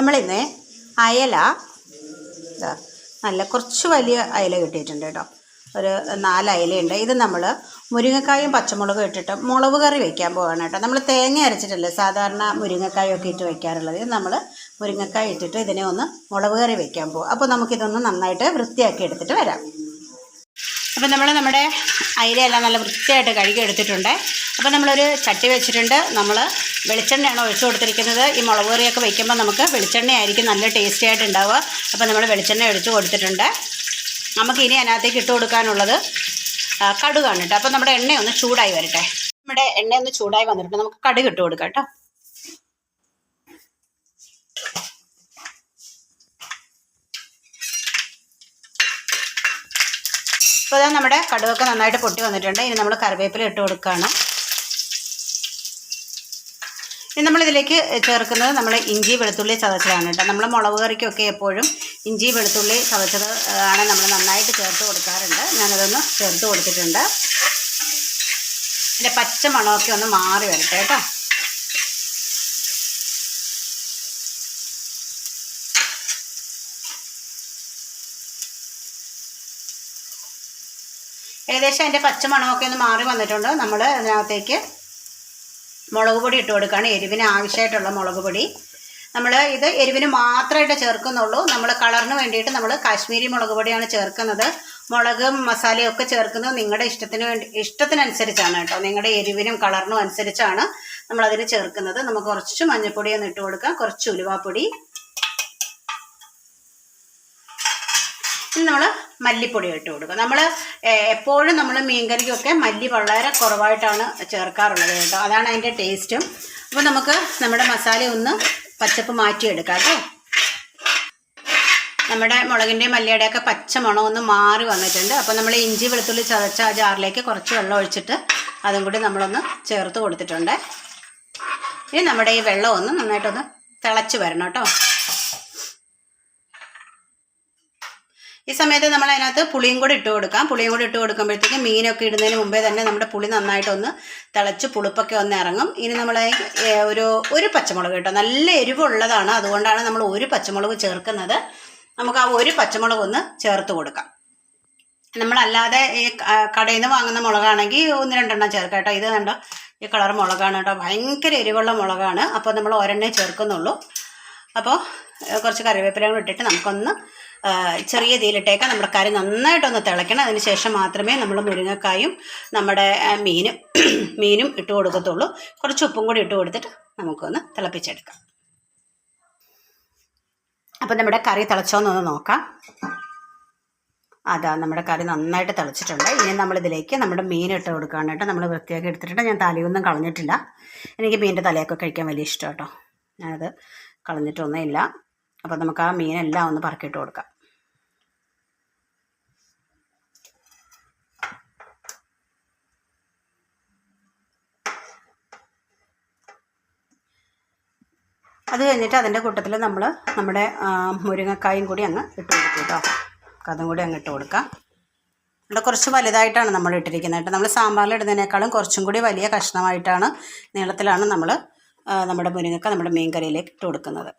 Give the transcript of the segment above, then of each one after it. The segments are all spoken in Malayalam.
നമ്മളിന്ന് അയല നല്ല കുറച്ച് വലിയ അയല കിട്ടിയിട്ടുണ്ട് കേട്ടോ. ഒരു നാല് അയലയുണ്ട്. ഇത് നമ്മൾ മുരിങ്ങക്കായും പച്ചമുളകും ഇട്ടിട്ട് മുളക് കറി വയ്ക്കാൻ പോവാണ് കേട്ടോ. നമ്മൾ തേങ്ങ അരച്ചിട്ടല്ലേ സാധാരണ മുരിങ്ങക്കായൊക്കെ ഇട്ട് വയ്ക്കാറുള്ളത് ഇത് നമ്മൾ മുരിങ്ങക്കായ ഇട്ടിട്ട് ഇതിനെ ഒന്ന് മുളക് കറി വയ്ക്കാൻ പോകും അപ്പോൾ നമുക്കിതൊന്ന് നന്നായിട്ട് വൃത്തിയാക്കി എടുത്തിട്ട് വരാം. അപ്പോൾ നമ്മൾ നമ്മുടെ അയിലയെല്ലാം നല്ല വൃത്തിയായിട്ട് കഴുകി എടുത്തിട്ടുണ്ട്. അപ്പോൾ നമ്മളൊരു ചട്ടി വെച്ചിട്ടുണ്ട്. നമ്മൾ വെളിച്ചെണ്ണയാണ് ഒഴിച്ചു കൊടുത്തിരിക്കുന്നത്? ഈ മുളക് കറിയൊക്കെ വയ്ക്കുമ്പോൾ നമുക്ക് വെളിച്ചെണ്ണയായിരിക്കും നല്ല ടേസ്റ്റി ആയിട്ട് ഉണ്ടാവുക. അപ്പോൾ നമ്മൾ വെളിച്ചെണ്ണ ഒഴിച്ച് കൊടുത്തിട്ടുണ്ട്. നമുക്ക് ഇനി അതിനകത്തേക്ക് ഇട്ട് കൊടുക്കാനുള്ളത് കടുകാണ് കേട്ടോ. അപ്പോൾ നമ്മുടെ എണ്ണ ഒന്ന് ചൂടായി വരട്ടെ. നമ്മുടെ എണ്ണ ഒന്ന് ചൂടായി വന്നിട്ടുണ്ട്. നമുക്ക് കടുക് ഇട്ട് കൊടുക്കാം കേട്ടോ. ഇപ്പോൾ ഇതാ നമ്മുടെ കടുകൊക്കെ നന്നായിട്ട് പൊട്ടി വന്നിട്ടുണ്ട്. ഇനി നമ്മൾ കറിവേപ്പില ഇട്ട് കൊടുക്കുകയാണ് ഇനി നമ്മളിതിലേക്ക് ചേർക്കുന്നത് നമ്മൾ ഇഞ്ചി വെളുത്തുള്ളി ചതച്ചതാണ് കേട്ടോ. നമ്മൾ മുളക് കറിക്കൊക്കെ എപ്പോഴും ഇഞ്ചി വെളുത്തുള്ളി ചതച്ചത് ആണ് നമ്മൾ നന്നായിട്ട് ചേർത്ത് കൊടുക്കാറുണ്ട്. ഞാനതൊന്ന് ചേർത്ത് കൊടുത്തിട്ടുണ്ട്. ഇതിന്റെ പച്ച മണമൊക്കെ ഒന്ന് മാറി വരട്ടെ കേട്ടോ. ഏകദേശം അതിന്റെ പച്ച മണമൊക്കെ ഒന്ന് മാറി വന്നിട്ടുണ്ട്. നമ്മൾ അതിനകത്തേക്ക് മുളക് പൊടി ഇട്ട് കൊടുക്കുകയാണ്. എരിവിന് ആവശ്യമായിട്ടുള്ള മുളക് പൊടി. നമ്മൾ ഇത് എരിവിന് മാത്രമായിട്ട് ചേർക്കുന്നുള്ളൂ. നമ്മൾ കളറിന് വേണ്ടിയിട്ട് നമ്മൾ കാശ്മീരി മുളക് പൊടിയാണ് ചേർക്കുന്നത്. മുളകും മസാലയും ഒക്കെ ചേർക്കുന്നത് നിങ്ങളുടെ ഇഷ്ടത്തിന് വേണ്ടി ഇഷ്ടത്തിനനുസരിച്ചാണ് കേട്ടോ. നിങ്ങളുടെ എരിവിനും കളറിനും അനുസരിച്ചാണ് നമ്മളതിന് ചേർക്കുന്നത്. നമുക്ക് കുറച്ച് മഞ്ഞൾപ്പൊടി ഒന്ന് ഇട്ട് കൊടുക്കാം. കുറച്ച് ഉലുവാപ്പൊടി. ഇനി നമ്മൾ മല്ലിപ്പൊടി ഇട്ട് കൊടുക്കുക. നമ്മൾ എപ്പോഴും നമ്മൾ മീൻകറിക്കൊക്കെ മല്ലി വളരെ കുറവായിട്ടാണ് ചേർക്കാറുള്ളത് കേട്ടോ. അതാണ് അതിന്റെ ടേസ്റ്റും. അപ്പോൾ നമുക്ക് നമ്മുടെ മസാല ഒന്ന് പച്ചപ്പ് മാറ്റിയെടുക്കാം കേട്ടോ. നമ്മുടെ മുളകിന്റെയും മല്ലിയുടെയൊക്കെ പച്ച മണം ഒന്ന് മാറി വന്നിട്ടുണ്ട്. അപ്പോൾ നമ്മൾ ഇഞ്ചി വെളുത്തുള്ളി ചതച്ച ആ ജാറിലേക്ക് കുറച്ച് വെള്ളം ഒഴിച്ചിട്ട് അതും കൂടി നമ്മളൊന്ന് ചേർത്ത് കൊടുത്തിട്ടുണ്ട്. ഇനി നമ്മുടെ ഈ വെള്ളം ഒന്ന് നന്നായിട്ടൊന്ന് തിളച്ച് വരണം കേട്ടോ. ഈ സമയത്ത് നമ്മൾ അതിനകത്ത് പുളിയും കൂടി ഇട്ട് കൊടുക്കാം. പുളിയും കൂടി ഇട്ട് കൊടുക്കുമ്പോഴത്തേക്ക് മീനൊക്കെ ഇടുന്നതിന് മുമ്പേ തന്നെ നമ്മുടെ പുളി നന്നായിട്ടൊന്ന് തിളച്ച് പുളിപ്പൊക്കെ ഒന്ന് ഇറങ്ങും. ഇനി നമ്മൾ ഒരു ഒരു പച്ചമുളക് കേട്ടോ. നല്ല എരിവുള്ളതാണ്. അതുകൊണ്ടാണ് നമ്മൾ ഒരു പച്ചമുളക് ചേർക്കുന്നത്. നമുക്ക് ആ ഒരു പച്ചമുളക് ഒന്ന് ചേർത്ത് കൊടുക്കാം. നമ്മളല്ലാതെ ഈ കടയിൽ നിന്ന് വാങ്ങുന്ന മുളകാണെങ്കിൽ ഒന്ന് രണ്ടെണ്ണം ചേർക്കാം കേട്ടോ. ഇത് കണ്ടോ? ഈ കളർ മുളകാണ് കേട്ടോ. ഭയങ്കര എരിവുള്ള മുളകാണ്. അപ്പോൾ നമ്മൾ ഒരെണ്ണേ ചേർക്കുന്നുള്ളൂ. അപ്പോൾ കുറച്ച് കറിവേപ്പില ഇട്ടിട്ട് നമുക്കൊന്ന് ചെറിയ തീയിലിട്ടേക്കാം. നമ്മുടെ കറി നന്നായിട്ടൊന്ന് തിളയ്ക്കണം. അതിന് ശേഷം മാത്രമേ നമ്മൾ മുരിങ്ങക്കായും നമ്മുടെ മീനും മീനും ഇട്ട് കൊടുക്കത്തുള്ളൂ. കുറച്ച് ഉപ്പും കൂടി ഇട്ട് കൊടുത്തിട്ട് നമുക്കൊന്ന് തിളപ്പിച്ചെടുക്കാം. അപ്പം നമ്മുടെ കറി തിളച്ചോന്നൊന്ന് നോക്കാം. അതാ നമ്മുടെ കറി നന്നായിട്ട് തിളച്ചിട്ടുണ്ട്. ഇനി നമ്മളിതിലേക്ക് നമ്മുടെ മീൻ ഇട്ട് കൊടുക്കുകയാണ് കേട്ടോ. നമ്മൾ വൃത്തിയാക്കി എടുത്തിട്ടുണ്ട്. ഞാൻ തലയൊന്നും കളഞ്ഞിട്ടില്ല. എനിക്ക് മീനിന്റെ തലയൊക്കെ കഴിക്കാൻ വലിയ ഇഷ്ടം കേട്ടോ. ഞാനത് കളഞ്ഞിട്ടൊന്നും ഇല്ല അപ്പോൾ നമുക്ക് ആ മീനെല്ലാം ഒന്ന് പറക്കിയിട്ട് കൊടുക്കാം. അത് കഴിഞ്ഞിട്ട് അതിന്റെ കൂട്ടത്തിൽ നമ്മൾ നമ്മുടെ മുരിങ്ങക്കായും കൂടി അങ്ങ് ഇട്ട് കൊടുക്കും കേട്ടോ അതും കൂടി അങ്ങ് ഇട്ട് കൊടുക്കാം. ഇവിടെ കുറച്ച് വലുതായിട്ടാണ് നമ്മൾ ഇട്ടിരിക്കുന്നത് കേട്ടോ നമ്മൾ സാമ്പാറിൽ ഇടുന്നതിനേക്കാളും കുറച്ചും കൂടി വലിയ കഷ്ണമായിട്ടാണ് നീളത്തിലാണ് നമ്മൾ നമ്മുടെ മുരിങ്ങക്ക നമ്മുടെ മീൻ കറിയിലേക്ക് ഇട്ട് കൊടുക്കുന്നത്.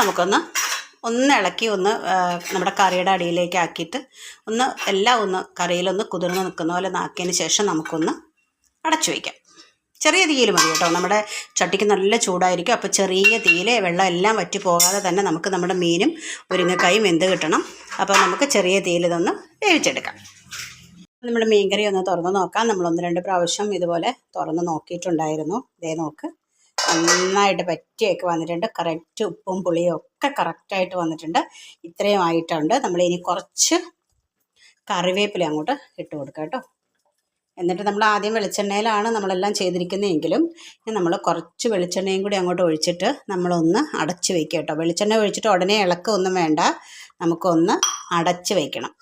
നമുക്കൊന്ന് ഒന്ന് ഇളക്കി ഒന്ന് നമ്മുടെ കറിയുടെ അടിയിലേക്ക് ആക്കിയിട്ട് ഒന്ന് എല്ലാം ഒന്ന് കറിയിലൊന്ന് കുതിർന്ന് നിൽക്കുന്ന പോലെ നാക്കിയതിന് ശേഷം നമുക്കൊന്ന് അടച്ചു വയ്ക്കാം. ചെറിയ തീയിൽ മതി കേട്ടോ. നമ്മുടെ ചട്ടിക്ക് നല്ല ചൂടായിരിക്കും. അപ്പോൾ ചെറിയ തീയിൽ വെള്ളം എല്ലാം വറ്റി പോകാതെ തന്നെ നമുക്ക് നമ്മുടെ മീനും മുരിങ്ങക്കായും വെന്ത് കിട്ടണം. അപ്പോൾ നമുക്ക് ചെറിയ തീയിൽ ഇതൊന്ന് വേവിച്ചെടുക്കാം. നമ്മുടെ മീൻകറി ഒന്ന് തുറന്ന് നോക്കാം. നമ്മൾ ഒന്ന് രണ്ട് പ്രാവശ്യം ഇതുപോലെ തുറന്ന് നോക്കിയിട്ടുണ്ടായിരുന്നു. ഇതേ നോക്ക്. നന്നായിട്ട് പറ്റിയൊക്കെ വന്നിട്ടുണ്ട്. കറക്റ്റ് ഉപ്പും പുളിയും ഒക്കെ കറക്റ്റായിട്ട് വന്നിട്ടുണ്ട്. ഇത്രയും ആയിട്ടുണ്ട്. നമ്മൾ ഇനി കുറച്ച് കറിവേപ്പില അങ്ങോട്ട് ഇട്ട് കൊടുക്കാം കേട്ടോ. എന്നിട്ട് നമ്മൾ ആദ്യം വെളിച്ചെണ്ണയിലാണ് നമ്മളെല്ലാം ചെയ്തിരിക്കുന്നതെങ്കിലും നമ്മൾ കുറച്ച് വെളിച്ചെണ്ണയും കൂടി അങ്ങോട്ട് ഒഴിച്ചിട്ട് നമ്മളൊന്ന് അടച്ച് വയ്ക്കുക കേട്ടോ. വെളിച്ചെണ്ണ ഒഴിച്ചിട്ട് ഉടനെ ഇളക്കൊന്നും വേണ്ട. നമുക്കൊന്ന് അടച്ച് വയ്ക്കണം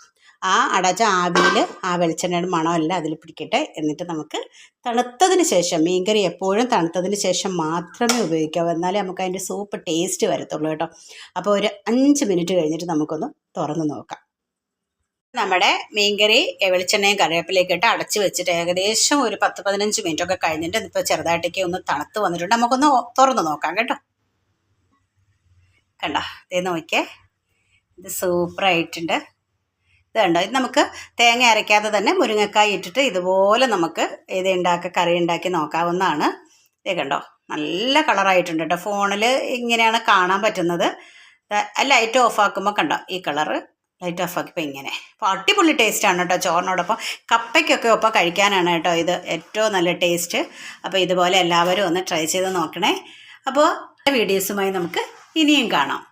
ആ അടച്ച ആവിയിൽ ആ വെളിച്ചെണ്ണയുടെ മണമെല്ലാം അതിൽ പിടിക്കട്ടെ. എന്നിട്ട് നമുക്ക് തണുത്തതിന് ശേഷം മീൻകറി എപ്പോഴും തണുത്തതിന് ശേഷം മാത്രമേ ഉപയോഗിക്കാവൂ. എന്നാലേ നമുക്ക് അതിന്റെ സൂപ്പ് ടേസ്റ്റ് വരത്തുള്ളൂ കേട്ടോ. അപ്പോൾ ഒരു അഞ്ച് മിനിറ്റ് കഴിഞ്ഞിട്ട് നമുക്കൊന്ന് തുറന്ന് നോക്കാം. നമ്മുടെ മീൻകറി വെളിച്ചെണ്ണയും കറിവേപ്പിലേക്ക് ഇട്ട് അടച്ച് വെച്ചിട്ട് ഏകദേശം ഒരു പത്ത് പതിനഞ്ച് മിനിറ്റ് ഒക്കെ കഴിഞ്ഞിട്ട് ഇപ്പോൾ ചെറുതായിട്ടൊക്കെ ഒന്ന് തണുത്ത് വന്നിട്ടുണ്ട്. നമുക്കൊന്ന് തുറന്ന് നോക്കാം കേട്ടോ. കണ്ടോ? ഇതേ നോക്കിയേ. ഇത് സൂപ്പറായിട്ടുണ്ട് ഇത് കണ്ടോ ഇത് നമുക്ക് തേങ്ങ അരയ്ക്കാതെ തന്നെ മുരിങ്ങക്കായ ഇട്ടിട്ട് ഇതുപോലെ നമുക്ക് ഇത് ഉണ്ടാക്കി കറി ഉണ്ടാക്കി നോക്കാവുന്നതാണ്. ഇത് കണ്ടോ? നല്ല കളറായിട്ടുണ്ട് കേട്ടോ. ഫോണിൽ ഇങ്ങനെയാണ് കാണാൻ പറ്റുന്നത്. ലൈറ്റ് ഓഫ് ആക്കുമ്പോൾ കണ്ടോ ഈ കളറ്? ലൈറ്റ് ഓഫ് ആക്കിയപ്പോൾ ഇങ്ങനെ. അപ്പോൾ അടിപൊളി ടേസ്റ്റാണ് കേട്ടോ ചോറിനോടൊപ്പം. കപ്പയ്ക്കൊക്കെ ഒപ്പം കഴിക്കാനാണ് കേട്ടോ ഇത് ഏറ്റവും നല്ല ടേസ്റ്റ് അപ്പോൾ ഇതുപോലെ എല്ലാവരും ഒന്ന് ട്രൈ ചെയ്ത് നോക്കണേ. അപ്പോൾ വീഡിയോസുമായി നമുക്ക് ഇനിയും കാണാം.